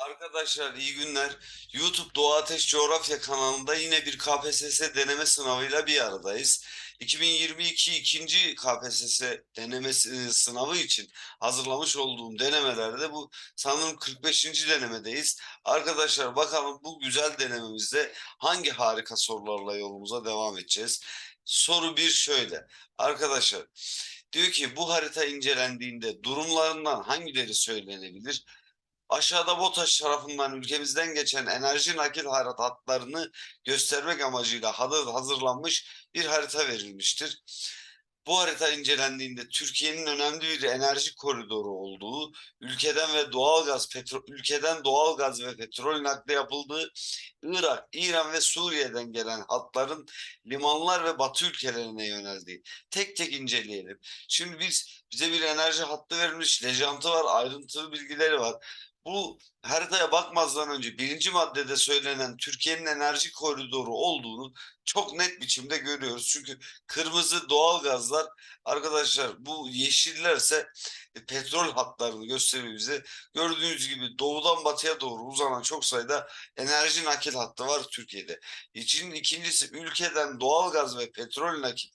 Arkadaşlar iyi günler. YouTube Doğa Ateş Coğrafya kanalında yine bir KPSS deneme sınavıyla bir aradayız. 2022 ikinci KPSS deneme e, sınavı için hazırlamış olduğum denemelerde bu sanırım 45. denemedeyiz. Arkadaşlar bakalım bu güzel denememizde hangi harika sorularla yolumuza devam edeceğiz. Soru bir şöyle. Arkadaşlar diyor ki bu harita incelendiğinde durumlarından hangileri söylenebilir? Aşağıda BOTAŞ tarafından ülkemizden geçen enerji nakil hatlarını göstermek amacıyla hazırlanmış bir harita verilmiştir. Bu harita incelendiğinde Türkiye'nin önemli bir enerji koridoru olduğu, ülkeden ve doğalgaz petrol ülkeden doğalgaz ve petrol nakli yapıldığı, Irak, İran ve Suriye'den gelen hatların limanlar ve batı ülkelerine yöneldiği. Tek tek inceleyelim. Şimdi biz bize bir enerji hattı verilmiş, lejantı var, ayrıntılı bilgileri var bu haritaya bakmazdan önce birinci maddede söylenen Türkiye'nin enerji koridoru olduğunu çok net biçimde görüyoruz. Çünkü kırmızı doğal gazlar arkadaşlar bu yeşillerse e, petrol hatlarını gösteriyor bize. Gördüğünüz gibi doğudan batıya doğru uzanan çok sayıda enerji nakil hattı var Türkiye'de. İçin ikincisi ülkeden doğal gaz ve petrol nakil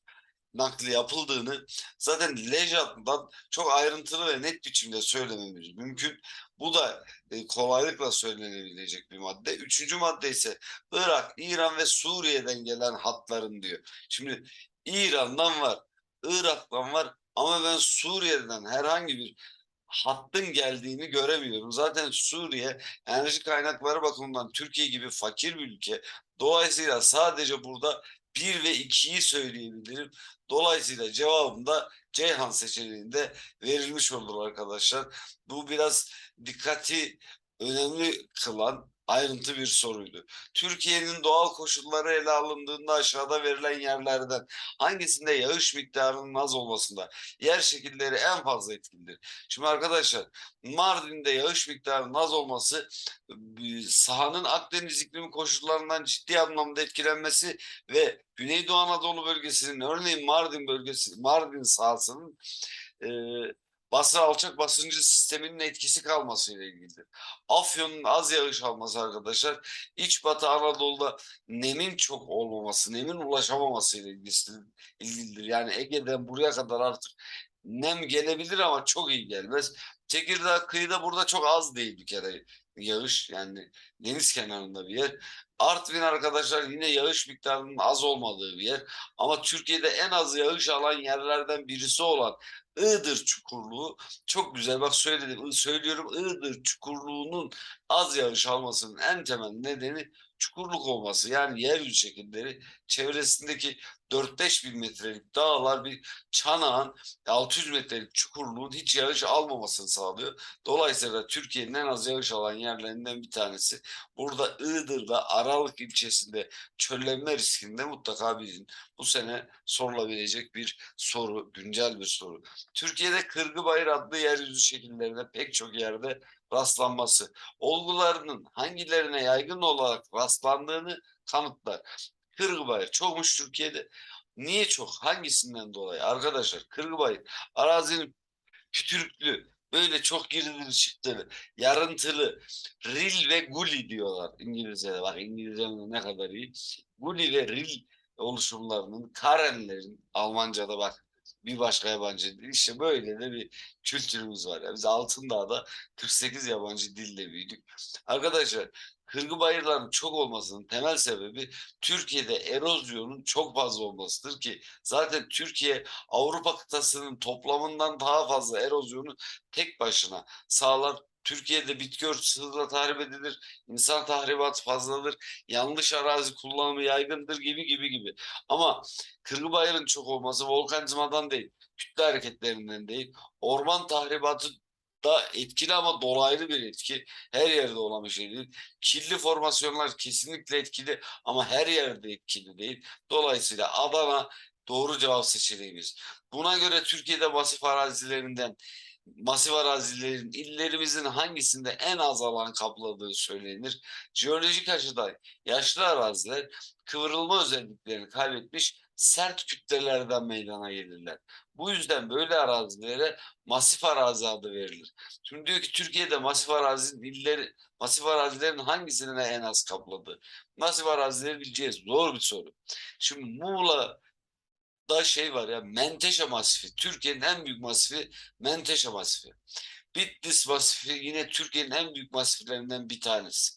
nakli yapıldığını zaten Lejat'tan çok ayrıntılı ve net biçimde söylememiz mümkün. Bu da e, kolaylıkla söylenebilecek bir madde. Üçüncü madde ise Irak, İran ve Suriye'den gelen hatların diyor. Şimdi İran'dan var, Irak'tan var ama ben Suriye'den herhangi bir hattın geldiğini göremiyorum. Zaten Suriye enerji kaynakları bakımından Türkiye gibi fakir bir ülke. Dolayısıyla sadece burada 1 ve 2'yi söyleyebilirim. Dolayısıyla cevabım da Ceyhan seçeneğinde verilmiş olur arkadaşlar. Bu biraz dikkati önemli kılan ayrıntı bir soruydu. Türkiye'nin doğal koşulları ele alındığında aşağıda verilen yerlerden hangisinde yağış miktarının az olmasında yer şekilleri en fazla etkilidir? Şimdi arkadaşlar Mardin'de yağış miktarının az olması sahanın Akdeniz iklimi koşullarından ciddi anlamda etkilenmesi ve Güneydoğu Anadolu bölgesinin örneğin Mardin bölgesi Mardin sahasının e, basra alçak basıncı sisteminin etkisi kalmasıyla ilgilidir. Afyon'un az yağış alması arkadaşlar iç batı Anadolu'da nemin çok olmaması, nemin ulaşamaması ile ilgilidir. Yani Ege'den buraya kadar artık nem gelebilir ama çok iyi gelmez. Tekirdağ kıyıda burada çok az değil bir kere yağış yani deniz kenarında bir yer. Artvin arkadaşlar yine yağış miktarının az olmadığı bir yer. Ama Türkiye'de en az yağış alan yerlerden birisi olan Iğdır çukurluğu çok güzel. Bak söyledim, söylüyorum Iğdır çukurluğunun az yağış almasının en temel nedeni çukurluk olması. Yani yeryüzü şekilleri çevresindeki 4-5 bin metrelik dağlar bir çanağın 600 metrelik çukurluğun hiç yağış almamasını sağlıyor. Dolayısıyla Türkiye'nin en az yağış alan yerlerinden bir tanesi. Burada Iğdır'da Aralık ilçesinde çöllenme riskinde mutlaka bizim bu sene sorulabilecek bir soru, güncel bir soru. Türkiye'de Kırgıbayır adlı yeryüzü şekillerinde pek çok yerde rastlanması, olgularının hangilerine yaygın olarak rastlandığını kanıtlar. Kırgıbayır çokmuş Türkiye'de. Niye çok? Hangisinden dolayı? Arkadaşlar Kırgıbayır arazinin kütürklü, böyle çok girdiğini çıktığı, yarıntılı, ril ve guli diyorlar İngilizce'de. Bak İngilizce'nin ne kadar iyi. Guli ve ril oluşumlarının, Karenlerin Almanca'da bak bir başka yabancı dil. İşte böyle de bir kültürümüz var. Yani biz Altındağ'da 48 yabancı dille büyüdük. Arkadaşlar kırgı bayırların çok olmasının temel sebebi Türkiye'de erozyonun çok fazla olmasıdır ki zaten Türkiye Avrupa kıtasının toplamından daha fazla erozyonu tek başına sağlar Türkiye'de bitki örtüsü hızla tahrip edilir, insan tahribatı fazladır, yanlış arazi kullanımı yaygındır gibi gibi gibi. Ama Kırgıbayır'ın çok olması volkanizmadan değil, kütle hareketlerinden değil, orman tahribatı da etkili ama dolaylı bir etki. Her yerde olan bir şey değil. Kirli formasyonlar kesinlikle etkili ama her yerde etkili değil. Dolayısıyla Adana doğru cevap seçeneğimiz. Buna göre Türkiye'de masif arazilerinden masif arazilerin illerimizin hangisinde en az alan kapladığı söylenir. Jeolojik açıdan yaşlı araziler kıvrılma özelliklerini kaybetmiş sert kütlelerden meydana gelirler. Bu yüzden böyle arazilere masif arazi adı verilir. Şimdi diyor ki Türkiye'de masif arazi illeri, masif arazilerin hangisini en az kapladı? Masif arazileri bileceğiz. Zor bir soru. Şimdi Muğla da şey var ya Menteşe Masifi. Türkiye'nin en büyük masifi Menteşe Masifi. Bitlis Masifi yine Türkiye'nin en büyük masiflerinden bir tanesi.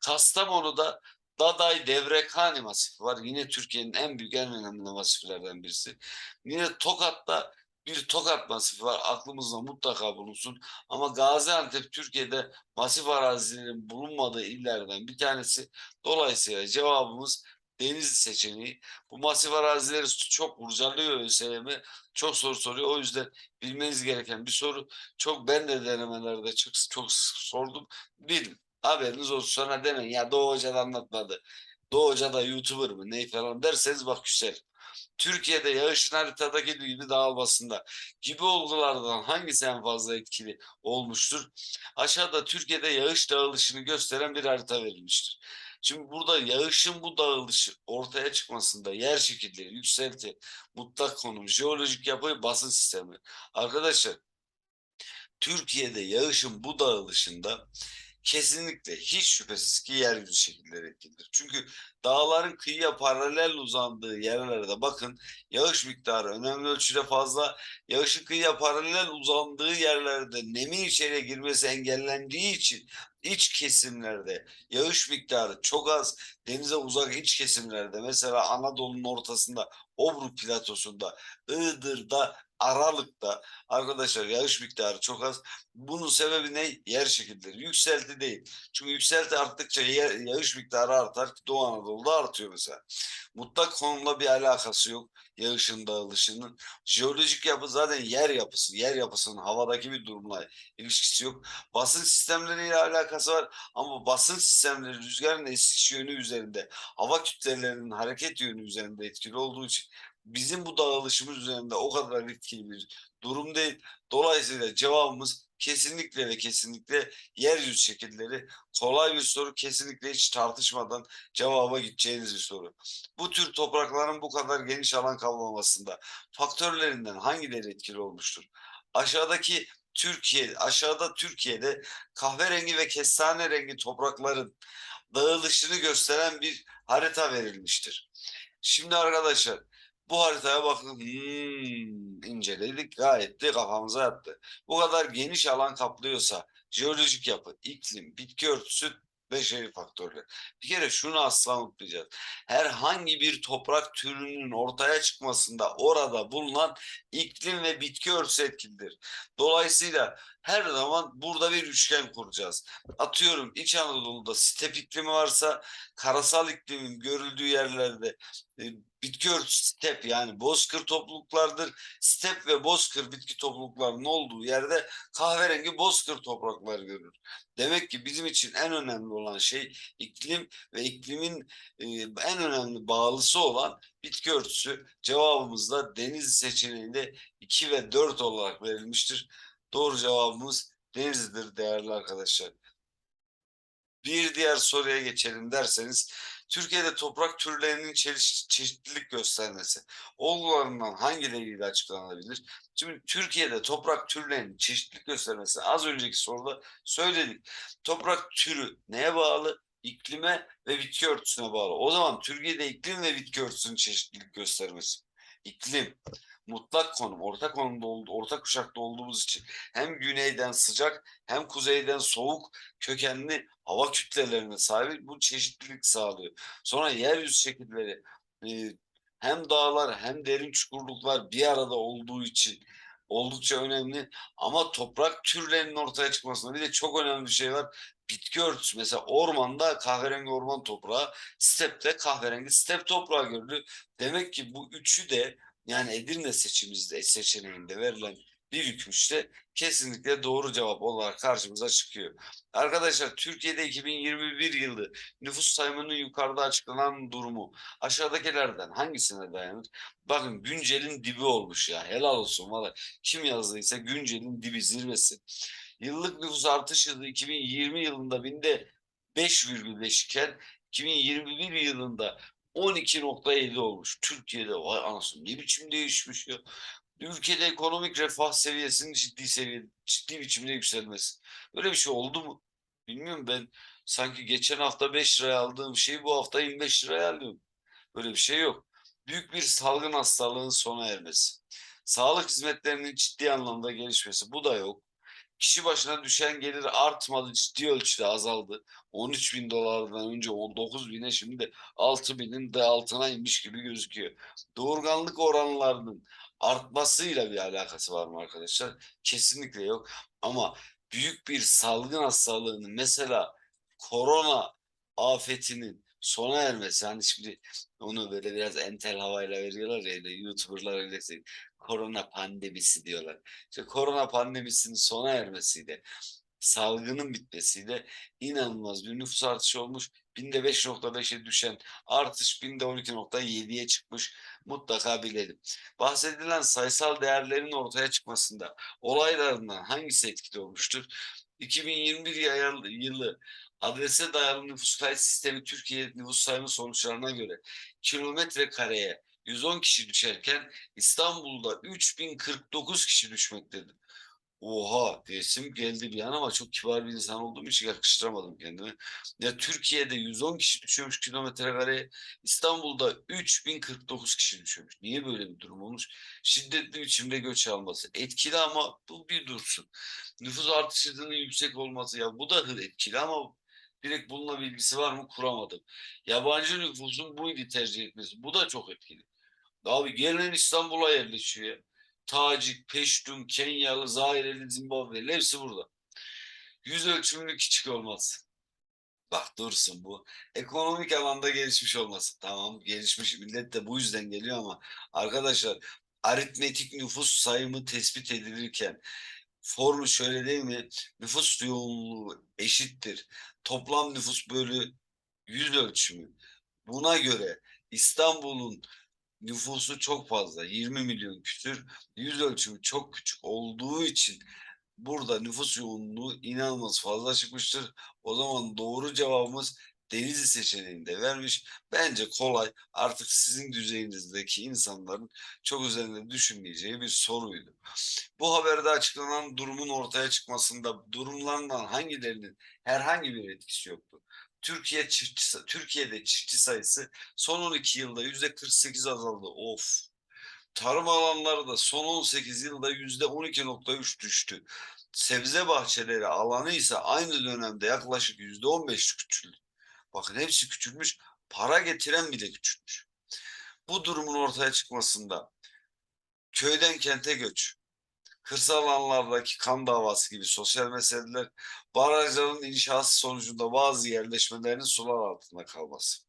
Kastamonu'da Daday Devrekhani Masifi var. Yine Türkiye'nin en büyük en önemli masiflerden birisi. Yine Tokat'ta bir Tokat Masifi var. Aklımızda mutlaka bulunsun. Ama Gaziantep Türkiye'de masif arazilerin bulunmadığı illerden bir tanesi. Dolayısıyla cevabımız Denizli seçeneği. Bu masif arazileri çok kurcalıyor ÖSYM. Çok soru soruyor. O yüzden bilmeniz gereken bir soru. Çok ben de denemelerde çok, çok sordum. Bilin. Haberiniz olsun. Sonra demeyin ya Doğu Hoca da anlatmadı. Doğu Hoca da YouTuber mı ne falan derseniz bak güzel. Türkiye'de yağışın haritadaki gibi dağılmasında gibi olgulardan hangisi en fazla etkili olmuştur? Aşağıda Türkiye'de yağış dağılışını gösteren bir harita verilmiştir. Şimdi burada yağışın bu dağılışı ortaya çıkmasında yer şekilleri, yükselti, mutlak konum, jeolojik yapı, basın sistemi. Arkadaşlar Türkiye'de yağışın bu dağılışında kesinlikle hiç şüphesiz ki yeryüzü şekilleri etkilidir. Çünkü dağların kıyıya paralel uzandığı yerlerde bakın yağış miktarı önemli ölçüde fazla. Yağışın kıyıya paralel uzandığı yerlerde nemin içeriye girmesi engellendiği için iç kesimlerde yağış miktarı çok az. Denize uzak iç kesimlerde mesela Anadolu'nun ortasında Obruk platosunda, Iğdır'da, Aralık'ta arkadaşlar yağış miktarı çok az. Bunun sebebi ne? Yer şekilleri. Yükselti değil. Çünkü yükselti arttıkça yağış miktarı artar. Doğu Anadolu'da artıyor mesela. Mutlak konumla bir alakası yok yağışın dağılışının. Jeolojik yapı zaten yer yapısı. Yer yapısının havadaki bir durumla ilişkisi yok. Basın sistemleriyle alakası var ama basın sistemleri rüzgarın esiş yönü üzerinde, hava kütlelerinin hareket yönü üzerinde etkili olduğu için bizim bu dağılışımız üzerinde o kadar etkili bir durum değil. Dolayısıyla cevabımız kesinlikle ve kesinlikle yeryüzü şekilleri kolay bir soru kesinlikle hiç tartışmadan cevaba gideceğiniz bir soru. Bu tür toprakların bu kadar geniş alan kaplamasında faktörlerinden hangileri etkili olmuştur? Aşağıdaki Türkiye, aşağıda Türkiye'de kahverengi ve kestane rengi toprakların dağılışını gösteren bir harita verilmiştir. Şimdi arkadaşlar bu haritaya bakın hmm, inceledik gayet de kafamıza yattı. Bu kadar geniş alan kaplıyorsa jeolojik yapı, iklim, bitki örtüsü beşeri faktörler. Bir kere şunu asla unutmayacağız. Herhangi bir toprak türünün ortaya çıkmasında orada bulunan iklim ve bitki örtüsü etkilidir. Dolayısıyla her zaman burada bir üçgen kuracağız. Atıyorum İç Anadolu'da step iklimi varsa karasal iklimin görüldüğü yerlerde e, bitki örtüsü step yani bozkır topluluklardır. Step ve bozkır bitki topluluklarının olduğu yerde kahverengi bozkır topraklar görür. Demek ki bizim için en önemli olan şey iklim ve iklimin e, en önemli bağlısı olan bitki örtüsü. Cevabımız da deniz seçeneğinde 2 ve 4 olarak verilmiştir. Doğru cevabımız denizdir değerli arkadaşlar. Bir diğer soruya geçelim derseniz Türkiye'de toprak türlerinin çeşit, çeşitlilik göstermesi olgularından hangileriyle açıklanabilir? Şimdi Türkiye'de toprak türlerinin çeşitlilik göstermesi az önceki soruda söyledik. Toprak türü neye bağlı? İklime ve bitki örtüsüne bağlı. O zaman Türkiye'de iklim ve bitki örtüsünün çeşitlilik göstermesi. İklim, mutlak konum, orta konumda orta kuşakta olduğumuz için hem güneyden sıcak hem kuzeyden soğuk kökenli hava kütlelerine sahip bu çeşitlilik sağlıyor. Sonra yeryüzü şekilleri e, hem dağlar hem derin çukurluklar bir arada olduğu için oldukça önemli ama toprak türlerinin ortaya çıkmasında bir de çok önemli bir şey var. Bitki örtüsü mesela ormanda kahverengi orman toprağı, stepte kahverengi step toprağı görülür. Demek ki bu üçü de yani Edirne seçimizde seçeneğinde verilen bir hükmüşte kesinlikle doğru cevap olarak karşımıza çıkıyor. Arkadaşlar Türkiye'de 2021 yılı nüfus sayımının yukarıda açıklanan durumu aşağıdakilerden hangisine dayanır? Bakın Güncel'in dibi olmuş ya helal olsun valla kim yazdıysa Güncel'in dibi zirvesi. Yıllık nüfus artış hızı 2020 yılında binde 5,5 iken 2021 yılında 12.7 olmuş. Türkiye'de vay anasını ne biçim değişmiş ya. Ülkede ekonomik refah seviyesinin ciddi seviye ciddi biçimde yükselmesi. Böyle bir şey oldu mu? Bilmiyorum ben sanki geçen hafta 5 liraya aldığım şeyi bu hafta 25 liraya alıyorum. Böyle bir şey yok. Büyük bir salgın hastalığın sona ermesi. Sağlık hizmetlerinin ciddi anlamda gelişmesi. Bu da yok. Kişi başına düşen gelir artmadı, ciddi ölçüde azaldı. 13 bin dolardan önce 19 bine şimdi de 6 binin de altına inmiş gibi gözüküyor. Doğurganlık oranlarının artmasıyla bir alakası var mı arkadaşlar? Kesinlikle yok. Ama büyük bir salgın hastalığının mesela korona afetinin sona ermesi hani şimdi onu böyle biraz entel havayla veriyorlar ya öyle YouTuber'lar öyle şey, korona pandemisi diyorlar. İşte korona pandemisinin sona ermesiyle salgının bitmesiyle inanılmaz bir nüfus artışı olmuş. Binde 5.5'e düşen artış binde 12.7'ye çıkmış. Mutlaka bilelim. Bahsedilen sayısal değerlerin ortaya çıkmasında olaylarından hangisi etkili olmuştur? 2021 yayıl- yılı adrese dayalı nüfus kayıt sistemi Türkiye nüfus sayımı sonuçlarına göre kilometre kareye 110 kişi düşerken İstanbul'da 3049 kişi düşmektedir. Oha diyesim geldi bir an ama çok kibar bir insan olduğum için yakıştıramadım kendime. Ya Türkiye'de 110 kişi düşüyormuş kilometre kareye. İstanbul'da 3049 kişi düşüyormuş. Niye böyle bir durum olmuş? Şiddetli biçimde göç alması. Etkili ama bu bir dursun. Nüfus artış hızının yüksek olması ya bu da etkili ama direkt bununla bilgisi var mı kuramadım. Yabancı nüfusun bu ili tercih etmesi bu da çok etkili. Abi gelen İstanbul'a yerleşiyor. Tacik, Peştun, Kenyalı, Zaireli, Zimbabweli hepsi burada. Yüz ölçümünün küçük olması. Bak dursun bu. Ekonomik alanda gelişmiş olması. Tamam gelişmiş millet de bu yüzden geliyor ama arkadaşlar aritmetik nüfus sayımı tespit edilirken formül şöyle değil mi? Nüfus yoğunluğu eşittir. Toplam nüfus bölü yüz ölçümü. Buna göre İstanbul'un nüfusu çok fazla 20 milyon küsür yüz ölçümü çok küçük olduğu için burada nüfus yoğunluğu inanılmaz fazla çıkmıştır. O zaman doğru cevabımız Denizli seçeneğinde vermiş. Bence kolay artık sizin düzeyinizdeki insanların çok üzerinde düşünmeyeceği bir soruydu. Bu haberde açıklanan durumun ortaya çıkmasında durumlarından hangilerinin herhangi bir etkisi yoktu. Türkiye çiftçi, Türkiye'de çiftçi sayısı son 12 yılda yüzde 48 azaldı. Of. Tarım alanları da son 18 yılda yüzde 12.3 düştü. Sebze bahçeleri alanı ise aynı dönemde yaklaşık yüzde 15 küçüldü. Bakın hepsi küçülmüş. Para getiren bile küçülmüş. Bu durumun ortaya çıkmasında köyden kente göç, kırsal alanlardaki kan davası gibi sosyal meseleler, barajların inşası sonucunda bazı yerleşmelerin sular altında kalması.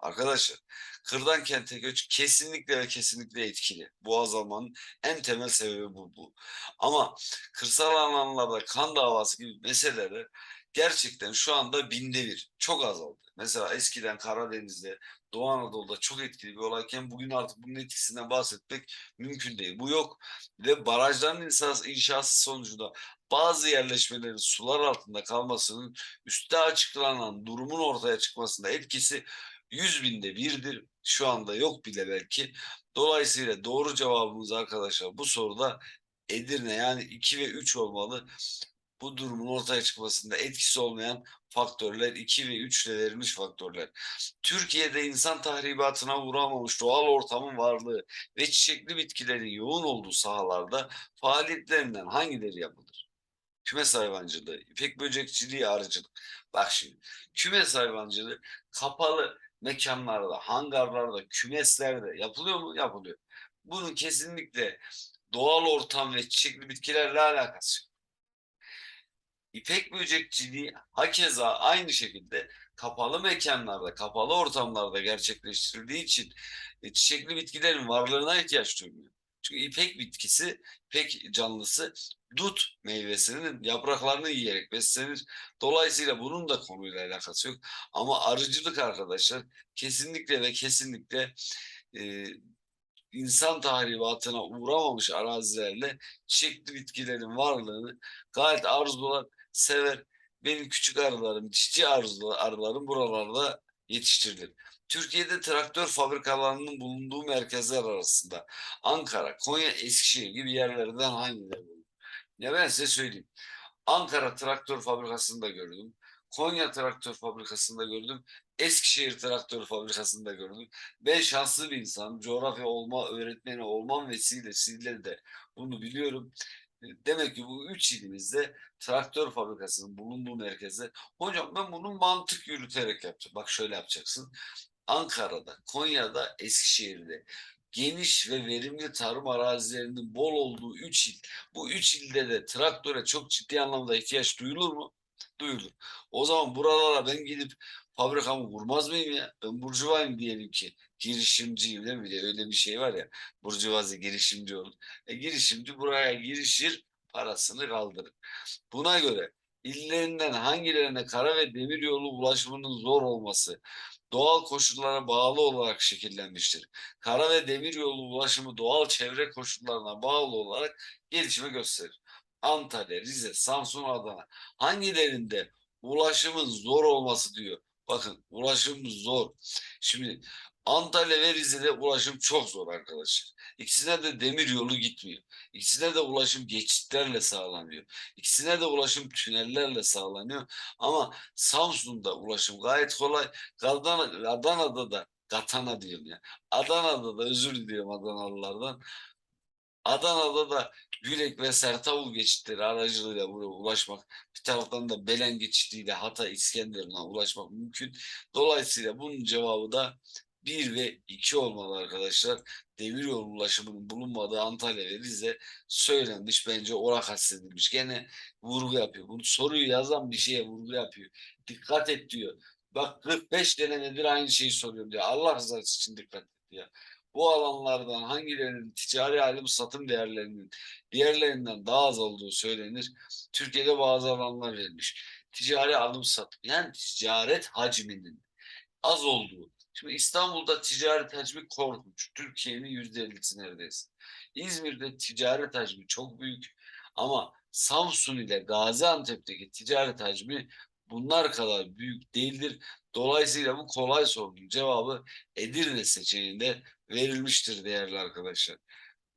Arkadaşlar, kırdan kente göç kesinlikle ve kesinlikle etkili. Bu azalmanın en temel sebebi bu. bu. Ama kırsal alanlarda kan davası gibi meseleler gerçekten şu anda binde bir. Çok azaldı. Mesela eskiden Karadeniz'de, Doğu Anadolu'da çok etkili bir olayken bugün artık bunun etkisinden bahsetmek mümkün değil. Bu yok ve barajların inşası, sonucunda bazı yerleşmelerin sular altında kalmasının üstte açıklanan durumun ortaya çıkmasında etkisi 100 binde birdir. Şu anda yok bile belki. Dolayısıyla doğru cevabımız arkadaşlar bu soruda Edirne yani 2 ve 3 olmalı. Bu durumun ortaya çıkmasında etkisi olmayan faktörler 2 ve 3 ile verilmiş faktörler. Türkiye'de insan tahribatına uğramamış doğal ortamın varlığı ve çiçekli bitkilerin yoğun olduğu sahalarda faaliyetlerinden hangileri yapılır? Kümes hayvancılığı, ipek böcekçiliği, arıcılık. Bak şimdi kümes hayvancılığı kapalı mekanlarda, hangarlarda, kümeslerde yapılıyor mu? Yapılıyor. Bunun kesinlikle doğal ortam ve çiçekli bitkilerle alakası yok. İpek böcekçiliği hakeza aynı şekilde kapalı mekanlarda, kapalı ortamlarda gerçekleştirildiği için e, çiçekli bitkilerin varlığına ihtiyaç duymuyor. Çünkü ipek bitkisi, ipek canlısı dut meyvesinin yapraklarını yiyerek beslenir. Dolayısıyla bunun da konuyla alakası yok. Ama arıcılık arkadaşlar kesinlikle ve kesinlikle e, insan tahribatına uğramamış arazilerle çiçekli bitkilerin varlığını gayet arzular, sever. Benim küçük arılarım, cici arzular, arılarım buralarda yetiştirilir. Türkiye'de traktör fabrikalarının bulunduğu merkezler arasında Ankara, Konya, Eskişehir gibi yerlerden hangileri bulunur? Ya ben size söyleyeyim. Ankara traktör fabrikasında gördüm. Konya traktör fabrikasında gördüm. Eskişehir traktör fabrikasında gördüm. Ben şanslı bir insan. Coğrafya olma öğretmeni olmam vesilesiyle de bunu biliyorum. Demek ki bu üç ilimizde traktör fabrikasının bulunduğu merkezde. Hocam ben bunu mantık yürüterek yapacağım. Bak şöyle yapacaksın. Ankara'da, Konya'da, Eskişehir'de geniş ve verimli tarım arazilerinin bol olduğu üç il. Bu üç ilde de traktöre çok ciddi anlamda ihtiyaç duyulur mu? Duyulur. O zaman buralara ben gidip fabrikamı kurmaz mıyım ya? Ben burjuvayım diyelim ki. Girişimciyim değil mi? Öyle bir şey var ya. Burjuvazi girişimci olur. E, girişimci buraya girişir, parasını kaldırır. Buna göre illerinden hangilerine kara ve demir yolu ulaşımının zor olması doğal koşullara bağlı olarak şekillenmiştir. Kara ve demir yolu ulaşımı doğal çevre koşullarına bağlı olarak gelişme gösterir. Antalya, Rize, Samsun, Adana hangilerinde ulaşımın zor olması diyor. Bakın ulaşım zor. Şimdi Antalya ve Rize'de ulaşım çok zor arkadaşlar. İkisine de demir yolu gitmiyor. İkisine de ulaşım geçitlerle sağlanıyor. İkisine de ulaşım tünellerle sağlanıyor. Ama Samsun'da ulaşım gayet kolay. Adana, Adana'da da Katana diyorum ya. Adana'da da özür diliyorum Adanalılardan. Adana'da da Gülek ve Sertavul geçitleri aracılığıyla buraya ulaşmak, bir taraftan da Belen geçitiyle Hatay İskenderun'a ulaşmak mümkün. Dolayısıyla bunun cevabı da 1 ve 2 olmalı arkadaşlar. Demiryolu ulaşımının bulunmadığı Antalya ve Rize söylenmiş bence orak hassedilmiş. Gene vurgu yapıyor. Bunu soruyu yazan bir şeye vurgu yapıyor. Dikkat et diyor. Bak 45 denemedir aynı şeyi soruyorum diyor. Allah rızası için dikkat et diyor. Bu alanlardan hangilerinin ticari alım satım değerlerinin diğerlerinden daha az olduğu söylenir. Türkiye'de bazı alanlar verilmiş. Ticari alım satım yani ticaret hacminin az olduğu. Şimdi İstanbul'da ticaret hacmi korkunç. Türkiye'nin yüzde ellisi neredeyse. İzmir'de ticaret hacmi çok büyük. Ama Samsun ile Gaziantep'teki ticaret hacmi bunlar kadar büyük değildir. Dolayısıyla bu kolay sorunun cevabı Edirne seçeneğinde verilmiştir değerli arkadaşlar.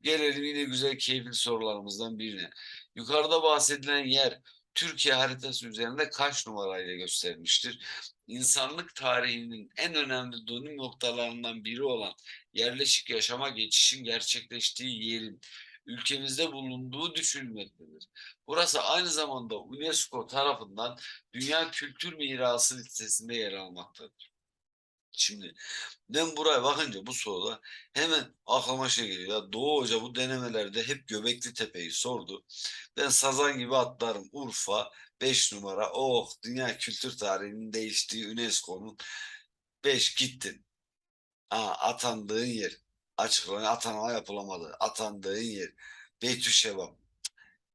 Gelelim yine güzel keyifli sorularımızdan birine. Yukarıda bahsedilen yer Türkiye haritası üzerinde kaç numarayla gösterilmiştir? İnsanlık tarihinin en önemli dönüm noktalarından biri olan yerleşik yaşama geçişin gerçekleştiği yerin ülkemizde bulunduğu düşünülmektedir. Burası aynı zamanda UNESCO tarafından Dünya Kültür Mirası listesinde yer almaktadır. Şimdi ben buraya bakınca bu soruda hemen aklıma şey geliyor. Ya Doğu Hoca bu denemelerde hep Göbekli Tepe'yi sordu. Ben sazan gibi atlarım. Urfa 5 numara. Oh dünya kültür tarihinin değiştiği UNESCO'nun 5 gittin. Ha, atandığın yer. Açıklanıyor atanma yapılamadı. Atandığın yer. Beytüşşebap.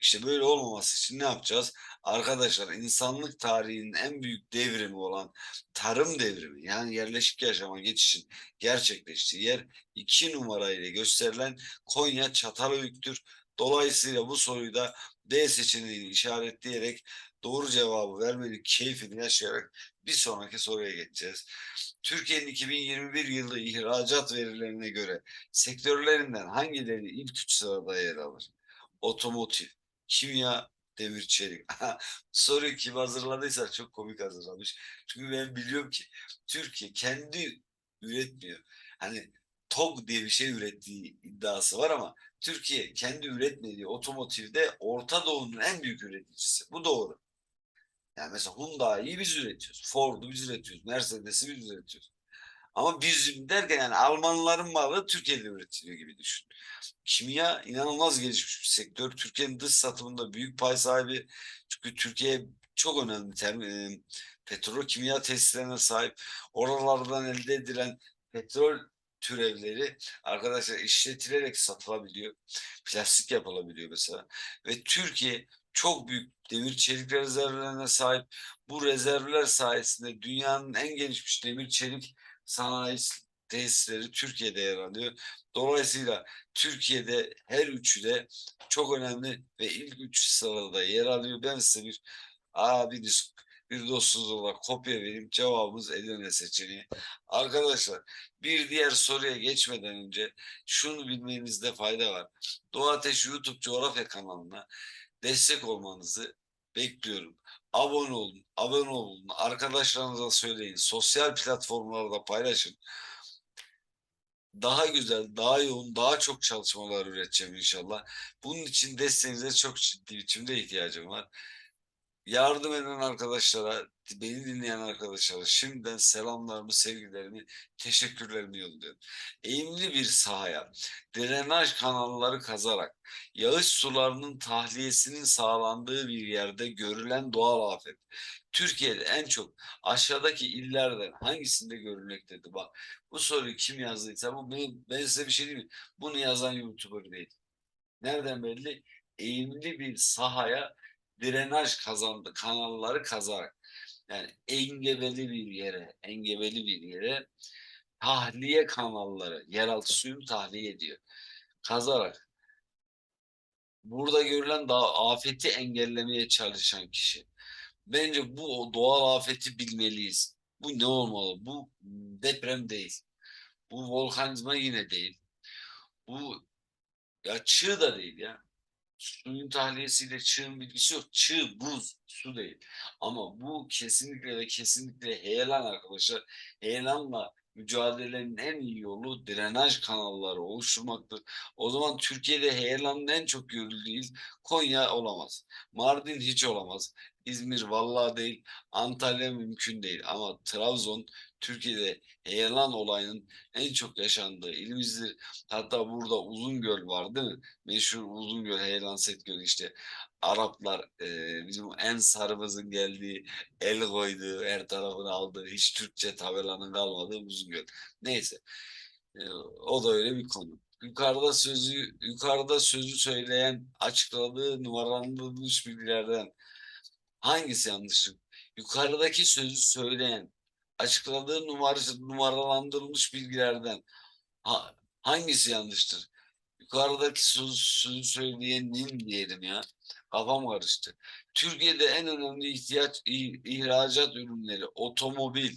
İşte böyle olmaması için ne yapacağız? Arkadaşlar insanlık tarihinin en büyük devrimi olan tarım devrimi yani yerleşik yaşama geçişin gerçekleştiği yer iki numarayla gösterilen Konya Çatalhöyük'tür. Dolayısıyla bu soruyu da D seçeneğini işaretleyerek doğru cevabı vermenin keyfini yaşayarak bir sonraki soruya geçeceğiz. Türkiye'nin 2021 yılı ihracat verilerine göre sektörlerinden hangileri ilk üç sırada yer alır? Otomotiv, kimya, demir çelik. Soruyu kim hazırladıysa çok komik hazırlamış. Çünkü ben biliyorum ki Türkiye kendi üretmiyor. Hani TOG diye bir şey ürettiği iddiası var ama Türkiye kendi üretmediği otomotivde Orta Doğu'nun en büyük üreticisi. Bu doğru. Yani mesela Hyundai'yi biz üretiyoruz. Ford'u biz üretiyoruz. Mercedes'i biz üretiyoruz. Ama biz derken yani Almanların malı Türkiye'de üretiliyor gibi düşün. Kimya inanılmaz gelişmiş bir sektör. Türkiye'nin dış satımında büyük pay sahibi. Çünkü Türkiye çok önemli term, e, petrol kimya tesislerine sahip. Oralardan elde edilen petrol türevleri arkadaşlar işletilerek satılabiliyor. Plastik yapılabiliyor mesela. Ve Türkiye çok büyük demir çelik rezervlerine sahip. Bu rezervler sayesinde dünyanın en gelişmiş demir çelik sanayi tesisleri Türkiye'de yer alıyor. Dolayısıyla Türkiye'de her üçü de çok önemli ve ilk üç sırada yer alıyor. Ben size bir A bir dostunuz olarak kopya vereyim. Cevabımız Edirne seçeneği. Arkadaşlar bir diğer soruya geçmeden önce şunu bilmenizde fayda var. Doğu Ateş YouTube coğrafya kanalına destek olmanızı bekliyorum. Abone olun, abone olun, arkadaşlarınıza söyleyin, sosyal platformlarda paylaşın. Daha güzel, daha yoğun, daha çok çalışmalar üreteceğim inşallah. Bunun için desteğinize çok ciddi biçimde ihtiyacım var. Yardım eden arkadaşlara, beni dinleyen arkadaşlara şimdiden selamlarımı, sevgilerimi, teşekkürlerimi yolluyorum. Eğimli bir sahaya drenaj kanalları kazarak yağış sularının tahliyesinin sağlandığı bir yerde görülen doğal afet. Türkiye'de en çok aşağıdaki illerden hangisinde görülmektedir? Bak bu soruyu kim yazdıysa bu benim, ben size bir şey diyeyim mi? Bunu yazan YouTuber değil. Nereden belli? Eğimli bir sahaya drenaj kazandı, kanalları kazarak yani engebeli bir yere, engebeli bir yere tahliye kanalları, yeraltı suyunu tahliye ediyor. Kazarak. Burada görülen daha afeti engellemeye çalışan kişi. Bence bu doğal afeti bilmeliyiz. Bu ne olmalı? Bu deprem değil. Bu volkanizma yine değil. Bu ya çığ da değil ya suyun tahliyesiyle çığın bilgisi yok. Çığ buz, su değil. Ama bu kesinlikle ve kesinlikle heyelan arkadaşlar. Heyelanla mücadelenin en iyi yolu drenaj kanalları oluşturmaktır. O zaman Türkiye'de heyelanın en çok görüldüğü il Konya olamaz. Mardin hiç olamaz. İzmir vallahi değil. Antalya mümkün değil. Ama Trabzon Türkiye'de heyelan olayının en çok yaşandığı ilimizdir. Hatta burada Uzungöl var değil mi? Meşhur Uzungöl, Heyelan Set Gölü işte. Araplar e, bizim en sarımızın geldiği, el koyduğu, her tarafını aldığı, hiç Türkçe tabelanın kalmadığı Uzungöl. Neyse. E, o da öyle bir konu. Yukarıda sözü yukarıda sözü söyleyen açıkladığı numaralandırılmış bilgilerden hangisi yanlıştır? Yukarıdaki sözü söyleyen açıkladığı numara, numaralandırılmış bilgilerden ha, hangisi yanlıştır? Yukarıdaki sözü, sözü söyleyenin diyelim ya. Kafam karıştı. Türkiye'de en önemli ihtiyaç ih- ihracat ürünleri otomobil,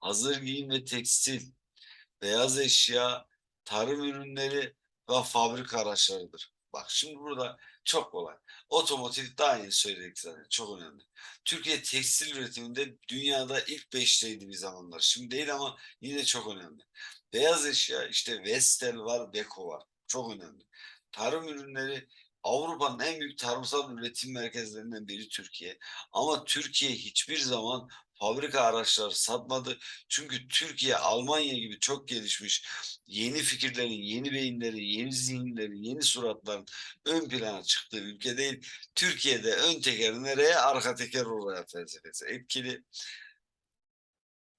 hazır giyim ve tekstil, beyaz eşya, tarım ürünleri ve fabrika araçlarıdır. Bak şimdi burada çok kolay. Otomotiv daha yeni söyledik zaten. Çok önemli. Türkiye tekstil üretiminde dünyada ilk beşteydi bir zamanlar. Şimdi değil ama yine çok önemli. Beyaz eşya işte Vestel var, Beko var. Çok önemli. Tarım ürünleri Avrupa'nın en büyük tarımsal üretim merkezlerinden biri Türkiye. Ama Türkiye hiçbir zaman fabrika araçları satmadı. Çünkü Türkiye Almanya gibi çok gelişmiş yeni fikirlerin, yeni beyinlerin, yeni zihinlerin, yeni suratların ön plana çıktığı ülke değil. Türkiye'de ön teker nereye, arka teker oraya felsefesi etkili.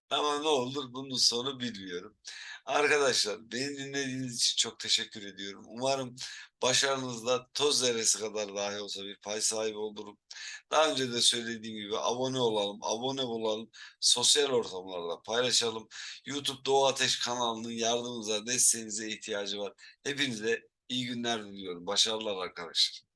Ama ne olur bunun sonu bilmiyorum. Arkadaşlar beni dinlediğiniz için çok teşekkür ediyorum. Umarım başarınızda toz zerresi kadar dahi olsa bir pay sahibi olurum. Daha önce de söylediğim gibi abone olalım, abone olalım, sosyal ortamlarda paylaşalım. YouTube Doğu Ateş kanalının yardımınıza, desteğinize ihtiyacı var. Hepinize iyi günler diliyorum. Başarılar arkadaşlar.